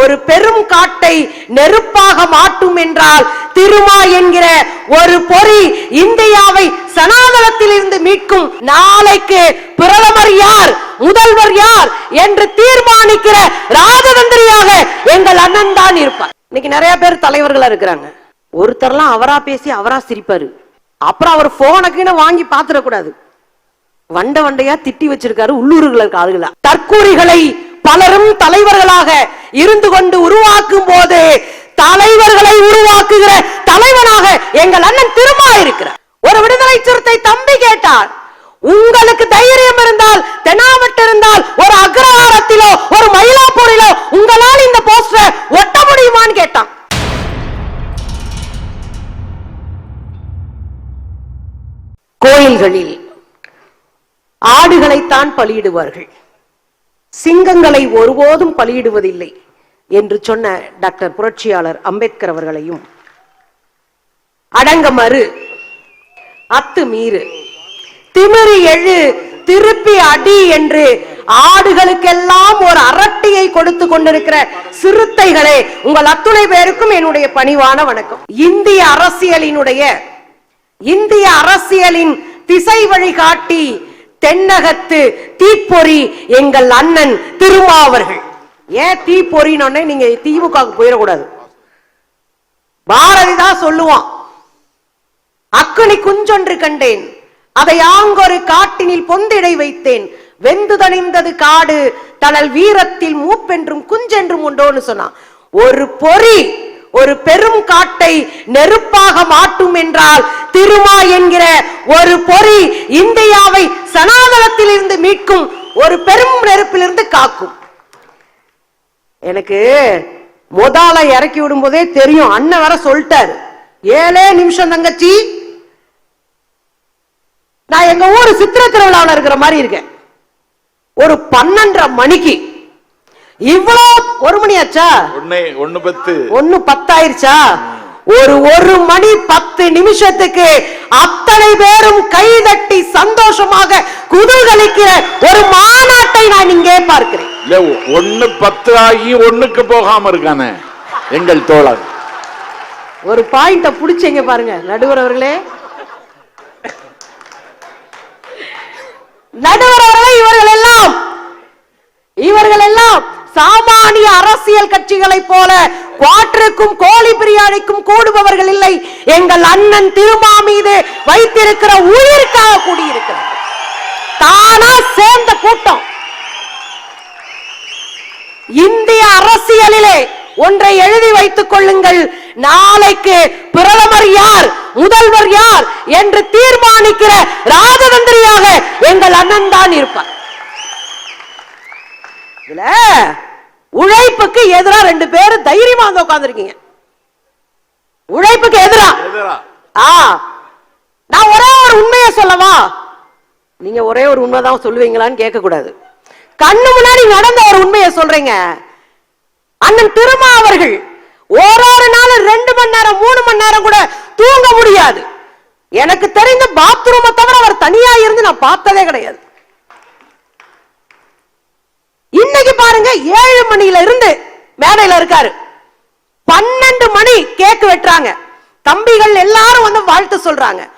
ஒரு பெரும் காட்டை நெருப்பாக மாட்டும் என்றால் திருமா என்கிற ஒரு பொறி இந்தியாவை சனாதனத்தில் இருந்து மீட்கும் நாளைக்கு பிரதமர் யார் முதல்வர் யார் என்று தீர்மானிக்கிற ராஜதந்திரியாக எங்கள் அண்ணன் தான் இருப்பார். இன்னைக்கு நிறைய பேர் தலைவர்களா இருக்கிறாங்க. ஒருத்தர்லாம் அவரா பேசி அவரா சிரிப்பாரு. அப்புறம் அவர் போனக்குன்னு வாங்கி பாத்துடக்கூடாது வண்ட வண்டையா திட்டி வச்சிருக்காரு உள்ளூர்களுக்கு ஆளுகளா தற்கூரிகளை பலரும் தலைவர்களாக இருந்து கொண்டு உருவாக்கும் போது தலைவர்களை உருவாக்குகிற தலைவனாக எங்கள் அண்ணன் திருமா இருக்கிறார் ஒரு விடுதலை சிறுத்தை தம்பி கேட்டார் உங்களுக்கு தைரியம் இருந்தால் தெனாவட்டு இருந்தால் ஒரு அக்ரஹாரத்திலோ ஒரு மயிலாப்பூரிலோ உங்களால் இந்த போஸ்டர் ஒட்ட முடியுமான்னு கேட்டான். கோயில்களில் ஆடுகளைத்தான் பலியிடுவார்கள். சிங்கங்களை ஒருபோதும் பலியிடுவதில்லை என்று சொன்ன டாக்டர் புரட்சியாளர் அம்பேத்கர் அவர்களையும். அடங்க மறு அத்து மீறு திமிரி எழு திருப்பி அடி என்று ஆடுகளுக்கெல்லாம் ஒரு அரட்டியை கொடுத்து கொண்டிருக்கிற சிறுத்தைகளே உங்கள் அத்துணை பேருக்கும் என்னுடைய பணிவான வணக்கம். இந்திய அரசியலினுடைய இந்திய அரசியலின் திசை வழிகாட்டி தென்னகத்து தீப்பொறி எங்கள் அண்ணன் திருமாவர்கள். ஏன் தீப்பொறின்னு நீங்க திமுக போயிடக்கூடாது? பாரதி தான் சொல்லுவான் அக்குனி குஞ்சொன்று கண்டேன் அதை ஆங்கொரு காட்டினில் பொந்திடை வைத்தேன். வெந்து தணிந்தது காடு தனல் வீரத்தில் மூப்பென்றும் குஞ்சென்றும் உண்டோன்னு சொன்னான். ஒரு பொறி ஒரு பெரும் காட்டை நெருப்பாக மாட்டும் என்றால் திருமா என்கிற ஒரு பொறி இந்தியாவை சனாதனத்தில் இருந்து மீட்கும் ஒரு பெரும் நெருப்பிலிருந்து காக்கும். எனக்கு முதல இறக்கி விடும் போதே தெரியும். அண்ணன் வர சொல்லிட்டாரு. ஏழே நிமிஷம் தங்கச்சி. நான் எங்க ஊர் சித்திர திருவிழாவில் இருக்கிற மாதிரி இருக்கேன். ஒரு பன்னெண்டரை மணிக்கு இவ்வளோ ஒரு மணி ஆச்சா? ஒண்ணு பத்து. ஒண்ணு பத்தாயிருச்சா? ஒரு ஒரு மணி பத்து நிமிஷத்துக்கு அத்தனை பேரும் கைதட்டி சந்தோஷமாக குதூகலிக்கிற ஒரு மாநாட்டை நான் இங்கே பார்க்கிறேன். இல்ல ஒண்ணு பத்து ஆகி ஒண்ணுக்கு போகாம இருக்கானே. எங்கள் தோழர். ஒரு பாயிண்ட புடிச்சீங்க பாருங்க நடுவர் அவர்களே. நடுவர் அவர்களே இவர்கள் எல்லாம் சாமானிய அரசியல் கட்சிகளைப் போல வாற்றுக்கும் கோழி பிரியாணிக்கும் கூடுபவர்கள் இல்லை. எங்கள் அண்ணன் திருமா மீது வைத்திருக்கிற உயிருக்காக கூடியிருக்கிறார். தானா சேர்ந்த கூட்டம். இந்திய அரசியலிலே ஒன்றை எழுதி வைத்துக் கொள்ளுங்கள். நாளைக்கு பிரதமர் யார் முதல்வர் யார் என்று தீர்மானிக்கிற ராஜதந்திரியாக எங்கள் அண்ணன் தான் இருப்பார். இதுல உழைப்புக்கு எதிரா ரெண்டு பேரும் தைரியமா வந்து உட்கார்ந்திருக்கீங்க. உழைப்புக்கு எதிரா? எதிரா. ஆ. நான் ஒரே ஒரு உண்மையை சொல்லவா? நீங்க ஒரே ஒரு உண்மைதான் சொல்லுவீங்களான்னு கேட்க கூடாது கண்ணு முன்னாடி நடந்த ஒரு உண்மையை சொல்றீங்க. அண்ணன் திருமா அவர்கள் ஒரு ஒரு நாள் ரெண்டு மணி நேரம் மூணு மணி நேரம் கூட தூங்க முடியாது. எனக்கு தெரிந்த பாத்ரூமை தவிர அவர் தனியா இருந்து நான் பார்த்ததே கிடையாது. இன்னைக்கு பாருங்க ஏழு மணியில இருந்து மேடையில இருக்காரு. பன்னெண்டு மணி கேக்கு வெட்டுறாங்க. தம்பிகள் எல்லாரும் வந்து வாழ்த்து சொல்றாங்க.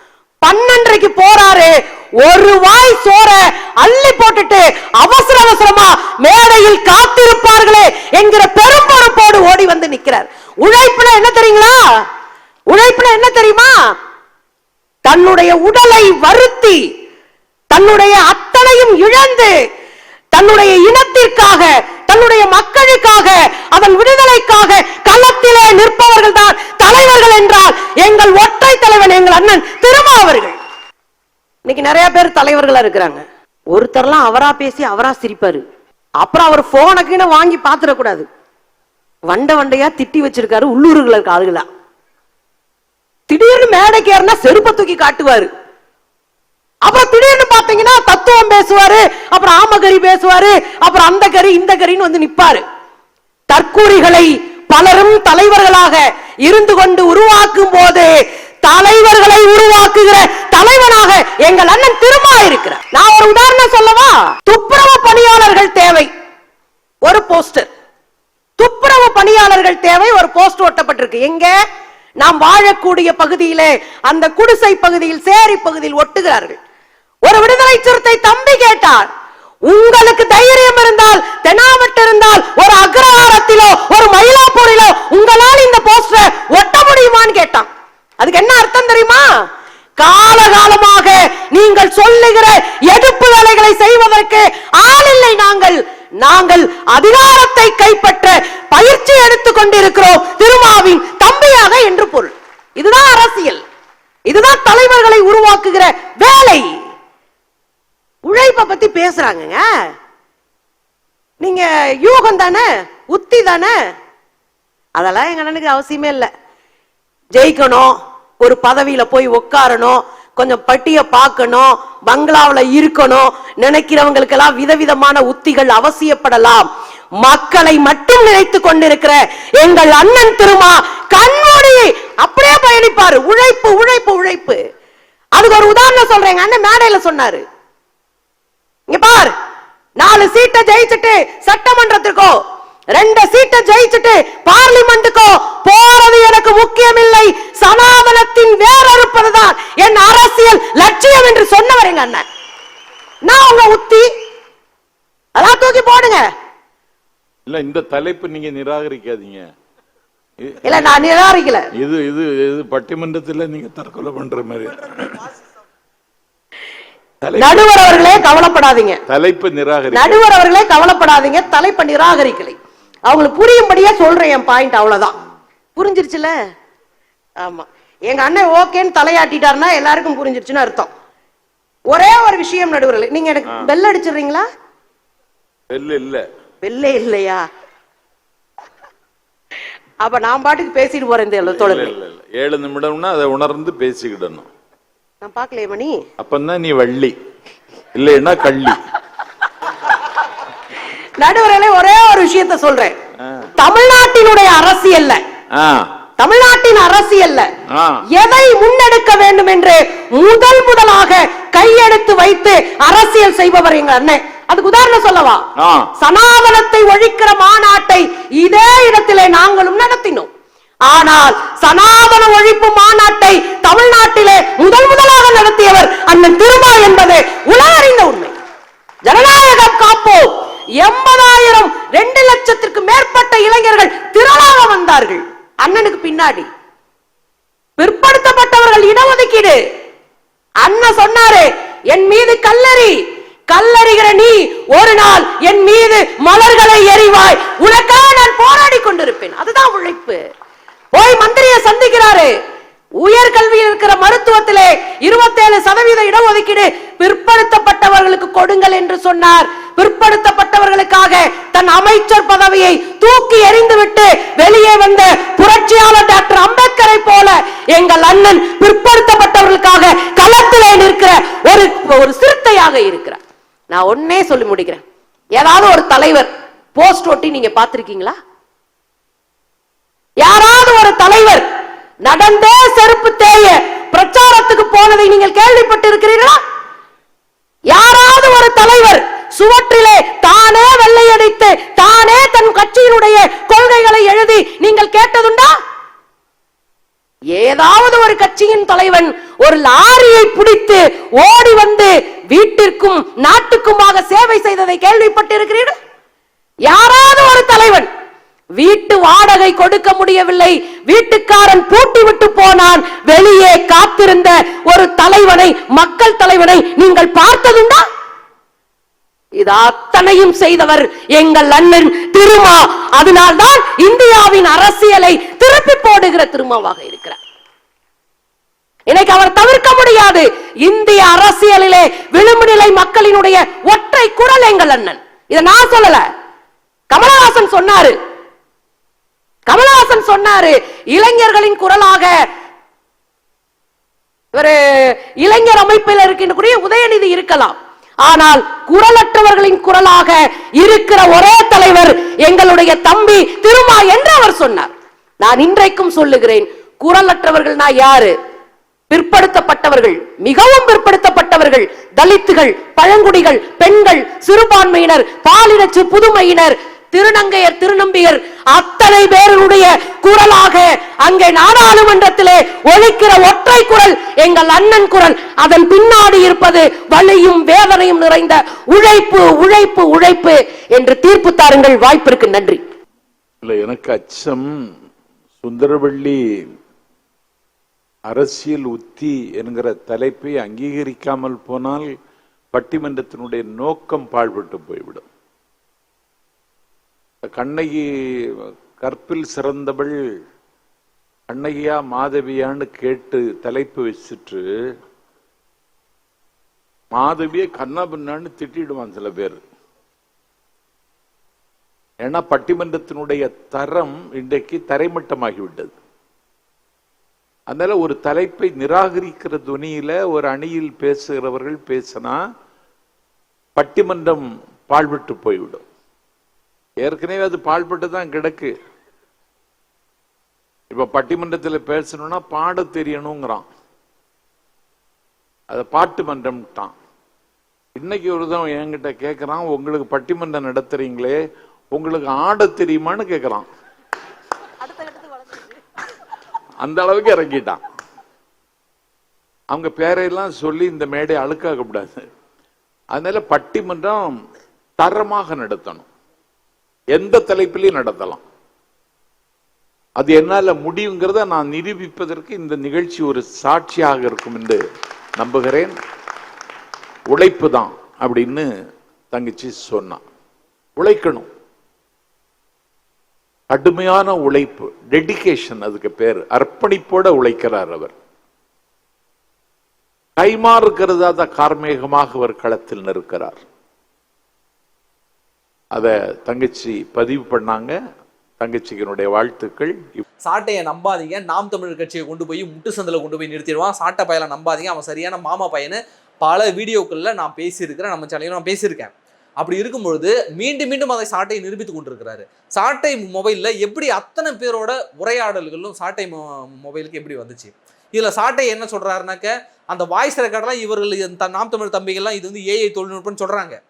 பன்னெண்டரைக்கு போறாரு. ஒரு வாய் சோற அள்ளி போட்டுட்டு அவசர அவசரமா மேடையில் காத்திருப்பார்களே என்கிற பெரும் பொறுப்போடு ஓடி வந்து நிக்கிறார். உழைப்புல என்ன தெரியுங்களா? உழைப்புல என்ன தெரியுமா? தன்னுடைய உடலை வருத்தி தன்னுடைய அத்தனையும் இழந்து தன்னுடைய இனத்திற்காக தன்னுடைய மக்களுக்காக அதன் விடுதலைக்காக களத்திலே நிற்பவர்கள் தான் தலைவர்கள் என்றால் எங்கள் ஒற்றை தலைவன் எங்கள் அண்ணன் திருமாவர்கள் இன்னைக்கு நிறைய பேர் தலைவர்களா இருக்கிறாங்க. ஒருத்தர்லாம் அவரா பேசி அவரா சிரிப்பாரு. அப்புறம் அவர் போனக்குன்னு வாங்கி பாத்துடக்கூடாது வண்ட வண்டையா திட்டி வச்சிருக்காரு உள்ளூர்களுக்கு ஆளுகளா. திடீர்னு மேடைக்கு ஏறினா செருப்பை தூக்கி காட்டுவாரு. அப்புறம் திடீர்னு பார்த்தீங்கன்னா தத்துவம் பேசுவாரு அப்புறம் ஆமகரி பேசுவாரு அப்புறம் அந்த கறி இந்த கறின்னு வந்து நிப்பாரு. தற்கூரிகளை பலரும் தலைவர்களாக இருந்து கொண்டு உருவாக்கும் போது தலைவர்களை உருவாக்குகிற தலைவனாக எங்கள் அண்ணன் திருமா இருக்கிறார். நான் ஒரு உதாரணம் சொல்லவா? துப்புரவு பணியாளர்கள் தேவை ஒரு போஸ்டர். துப்புரவு பணியாளர்கள் தேவை ஒரு போஸ்ட் ஒட்டப்பட்டிருக்கு. எங்க? நாம் வாழக்கூடிய பகுதியிலே அந்த குடிசை பகுதியில் சேரி பகுதியில் ஒட்டுகிறார்கள். ஒரு விடுதலை சிறுத்தை தம்பி கேட்டார். உங்களுக்கு தைரியம் இருந்தால் தெனாவட்டு இருந்தால் ஒரு அக்ரஹாரத்திலோ ஒரு மயிலாப்பூரிலோ உங்களால் இந்த போஸ்டர் ஒட்ட முடியுமான்னு கேட்டான். அதுக்கு என்ன அர்த்தம் தெரியுமா? காலகாலமாக நீங்கள் சொல்லுகிற எடுப்பு வேலைகளை செய்வதற்கு ஆள் இல்லை நாங்கள். நாங்கள் அதிகாரத்தை கைப்பற்ற பயிற்சி எடுத்துக் கொண்டிருக்கிறோம். திருமாவின் தம்பியாக என்று பொருள். இதுதான் அரசியல். இதுதான் தலைவர்களை உருவாக்குகிற வேலை. உழைப்பை பத்தி பேசுறாங்க நீங்க யூகம் தானே உத்தி தானே? அதெல்லாம் எங்க அண்ணனுக்கு அவசியமே இல்லை. ஜெயிக்கணும் ஒரு பதவியில போய் உட்காரணும் கொஞ்சம் பட்டிய பார்க்கணும் பங்களாவில் இருக்கணும் நினைக்கிறவங்களுக்கெல்லாம் விதவிதமான உத்திகள் அவசியப்படலாம். மக்களை மட்டும் நினைத்து கொண்டிருக்கிற எங்கள் அண்ணன் திருமா கண்மூடி அப்படியே பயணிப்பாரு. உழைப்பு உழைப்பு உழைப்பு. அதுக்கு ஒரு உதாரணம் சொல்றேன் அண்ணன் மேடையில சொன்னாரு. இங்க பார். நாலு சீட்டை ஜெயிச்சுட்டு சட்டமன்றத்திற்கோ ரெண்டு சீட்டை ஜெயிச்சுட்டு பார்லிமெண்ட்டுக்கோ போறது எனக்கு முக்கியமில்லை. சனாதனத்தின் வேறறுப்பதுதான் என் அரசியல் லட்சியம் என்று சொன்னவர் எங்க அண்ணன். நான் உங்க உத்தி. அதான் தூக்கி போடுங்க. இல்ல இந்த தலைப்பு நீங்க நிராகரிக்காதீங்க. இல்ல நான் நிராகரிக்கல. இது இது இது பட்டிமன்றத்துல நீங்க தற்கொலை பண்ற மாதிரி. நடுவர் அவர்களே கவலைப்படாதீங்க. தலைப்பு நிராகரி நடுவர் அவர்களே கவலைப்படாதீங்க தலைப்ப நிராகரிக்கலை. அவங்களுக்கு புரியும்படியா சொல்றேன் என் பாயிண்ட் அவ்வளவுதான். புரிஞ்சிருச்சுல? ஆமா. எங்க அண்ணன் ஓகேன்னு தலையாட்டிட்டாருன்னா எல்லாருக்கும் புரிஞ்சிருச்சுன்னு அர்த்தம். ஒரே ஒரு விஷயம் நடுவர்களே நீங்க எனக்கு பெல் அடிச்சிடுறீங்களா? இல்ல. இல்ல பெல்லே இல்லையா? அப்ப நான் பாட்டுக்கு பேசிட்டு போறேன் இந்த ஏழு நிமிடம்னா அதை உணர்ந்து பேசிக்கிடணும். நான் பார்க்கலையே மணி. அப்பந்தான் நீ வள்ளி. இல்லைன்னா கள்ளி. நடுவர்களே ஒரே ஒரு விஷயத்த சொல்றேன். தமிழ்நாட்டினுடைய அரசியல்ல தமிழ்நாட்டின் அரசியல்ல. எதை முன்னெடுக்க வேண்டும் என்று முதல் முதலாக கையெடுத்து வைத்து அரசியல் செய்பவர் எங்க அண்ணன். அதுக்கு உதாரணம் சொல்லவா. சனாதனத்தை ஒழிக்கிற மாநாட்டை இதே இடத்திலே நாங்களும் நடத்தினோம். ஆனால் சனாதன ஒழிப்பு மாநாட்டை தமிழ்நாட்டிலே முதல் முதலாக நடத்தியவர் அண்ணன் திருமா என்பது உலக அறிந்த உண்மை. ஜனநாயகம் காப்போம். எண்பதாயிரம் ரெண்டு லட்சத்திற்கு மேற்பட்ட இளைஞர்கள் திரளாக வந்தார்கள். அண்ணனுக்கு பின்னாடி. பிற்படுத்தப்பட்டவர்கள் இடஒதுக்கீடு. அண்ணன் சொன்னாரு என் மீது கல்லறி. கல்லறிகிற நீ ஒரு நாள் என் மீது மலர்களை எறிவாய். உனக்காக நான் போராடி கொண்டிருப்பேன். அதுதான் உழைப்பு. போய் மந்திரியை சந்திக்கிறாரு. உயர்கல்வியில் இருக்கிற மருத்துவத்திலே இருபத்தேழு சதவீத இடஒதுக்கீடு பிற்படுத்தப்பட்டவர்களுக்கு கொடுங்கள் என்று சொன்னார். பிற்படுத்தப்பட்டவர்களுக்காக தன் அமைச்சர் பதவியை தூக்கி எறிந்துவிட்டு வெளியே வந்த புரட்சியாளர் டாக்டர் அம்பேத்கரை போல எங்கள் அண்ணன் பிற்படுத்தப்பட்டவர்களுக்காக களத்திலே நிற்கிற ஒரு ஒரு சிறுத்தையாக இருக்கிறார். நான் ஒன்னே சொல்லி முடிக்கிறேன். ஏதாவது ஒரு தலைவர் போஸ்ட் ஒட்டி நீங்க பார்த்திருக்கீங்களா? யாராவது ஒரு தலைவர் நடந்தே செருப்பு தேய பிரச்சாரத்துக்கு போனதை நீங்கள் கேள்விப்பட்டு இருக்கிறீர்களா யாராவது ஒரு தலைவர் சுவற்றிலே தானே வெள்ளையடித்து தானே தன் கட்சியினுடைய கொள்கைகளை எழுதி நீங்கள் கேட்டதுண்டா? ஏதாவது ஒரு கட்சியின் தலைவன் ஒரு லாரியை பிடித்து ஓடி வந்து வீட்டிற்கும் நாட்டுக்குமாக சேவை செய்ததை கேள்விப்பட்டிருக்கிறீர்கள்? யாராவது வீட்டு வாடகை கொடுக்க முடியவில்லை. வீட்டுக்காரன் பூட்டி விட்டு போனான். வெளியே காத்திருந்த ஒரு தலைவனை மக்கள் தலைவனை நீங்கள் பார்த்ததுண்டா? இது அத்தனையும் செய்தவர் எங்கள் அண்ணன் திருமா. அதனால்தான் இந்தியாவின் அரசியலை திருப்பி போடுகிற திருமாவாக இருக்கிறார். இன்னைக்கு அவர் தவிர்க்க முடியாது. இந்திய அரசியலிலே விளிம்பு நிலை மக்களினுடைய ஒற்றை குரல் எங்கள் அண்ணன். இதை நான் சொல்லல. கமலஹாசன் சொன்னாரு கமலஹாசன் சொன்னாரு இளைஞர்களின் குரலாக. ஒரு இளைஞர் அமைப்பில் இருக்கின்ற உதயநிதி இருக்கலாம். ஆனால் குரலற்றவர்களின் குரலாக இருக்கிற ஒரே தலைவர் எங்களுடைய தம்பி திருமா என்று அவர் சொன்னார். நான் இன்றைக்கும் சொல்லுகிறேன் குரலற்றவர்கள் நான் யாரு? பிற்படுத்தப்பட்டவர்கள் மிகவும் பிற்படுத்தப்பட்டவர்கள் தலித்துகள் பழங்குடிகள் பெண்கள் சிறுபான்மையினர் பாலினச்சு புதுமையினர் திருநங்கையர் திருநம்பியர் அத்தனை பேருடைய குரலாக அங்கே நாடாளுமன்றத்திலே ஒழிக்கிற ஒற்றை குரல் எங்கள் அண்ணன் குரல். அதன் பின்னாடி இருப்பது வலியும் வேதனையும் நிறைந்த உழைப்பு உழைப்பு உழைப்பு என்று தீர்ப்பு தாருங்கள். வாய்ப்பிற்கு நன்றி. இல்ல எனக்கு அச்சம் சுந்தரவள்ளி அரசியல் உத்தி என்கிற தலைப்பை அங்கீகரிக்காமல் போனால் பட்டிமன்றத்தினுடைய நோக்கம் பாழ்பட்டு போய்விடும். கண்ணகி கற்பில் சிறந்தவள் கண்ணகியா மாதவியான்னு கேட்டு தலைப்பு வச்சுட்டு மாதவியை கண்ணா பின்னான்னு திட்டிடுவான் சில பேர். ஏன்னா பட்டிமன்றத்தினுடைய தரம் இன்றைக்கு தரைமட்டமாகிவிட்டது. அதனால ஒரு தலைப்பை நிராகரிக்கிற துணியில ஒரு அணியில் பேசுகிறவர்கள் பேசினா பட்டிமன்றம் பாழ்பட்டு போய்விடும். ஏற்கனவே அது பாழ்பட்டு தான் கிடக்கு. இப்ப பட்டிமன்றத்தில் பேசணும்னா பாட தெரியணுங்கிறான். அதை பாட்டு மன்றம்ட்டான். இன்னைக்கு ஒருத்தன் என்கிட்ட கேட்கறான் உங்களுக்கு பட்டிமன்றம் நடத்துறீங்களே உங்களுக்கு ஆட தெரியுமான்னு கேட்கறான் அந்த அளவுக்கு இறங்கிட்டான். அவங்க பேரையெல்லாம் சொல்லி இந்த மேடை அழுக்காக்க கூடாது அதனால பட்டிமன்றம் தரமாக நடத்தணும். எந்த தலைப்பிலையும் நடத்தலாம். அது என்னால முடியுங்கிறத நான் நிரூபிப்பதற்கு இந்த நிகழ்ச்சி ஒரு சாட்சியாக இருக்கும் என்று நம்புகிறேன். உழைப்பு தான் அப்படின்னு தங்கச்சி சொன்னான் உழைக்கணும். கடுமையான உழைப்பு டெடிகேஷன் அதுக்கு பேர். அர்ப்பணிப்போட உழைக்கிறார் அவர். கைமாறு தான் கார்மேகமாக அவர் களத்தில் நிற்கிறார். அதை தங்கச்சி பதிவு பண்ணாங்க. தங்கச்சிக்கினுடைய வாழ்த்துக்கள். சாட்டையை நம்பாதீங்க. நாம் தமிழர் கட்சியை கொண்டு போய் முட்டு சந்தில் கொண்டு போய் நிறுத்திடுவான். சாட்டை பையனை நம்பாதீங்க. அவன் சரியான மாமா பையனு. பல வீடியோக்களில் நான் பேசியிருக்கிறேன். நம்ம சேனலில் நான் பேசியிருக்கேன். அப்படி இருக்கும்பொழுது மீண்டும் மீண்டும் அதை சாட்டையை நிரூபித்து கொண்டிருக்கிறாரு. சாட்டை மொபைலில் எப்படி அத்தனை பேரோட உரையாடல்களும் சாட்டை மொபைலுக்கு எப்படி வந்துச்சு? இதில் சாட்டை என்ன சொல்கிறாருனாக்க அந்த வாய்ஸ் ரெக்கார்டெலாம் இவர்கள் நாம் தமிழ் தம்பிகள்லாம் இது வந்து ஏஐ தொழில்நுட்பம்னு சொல்கிறாங்க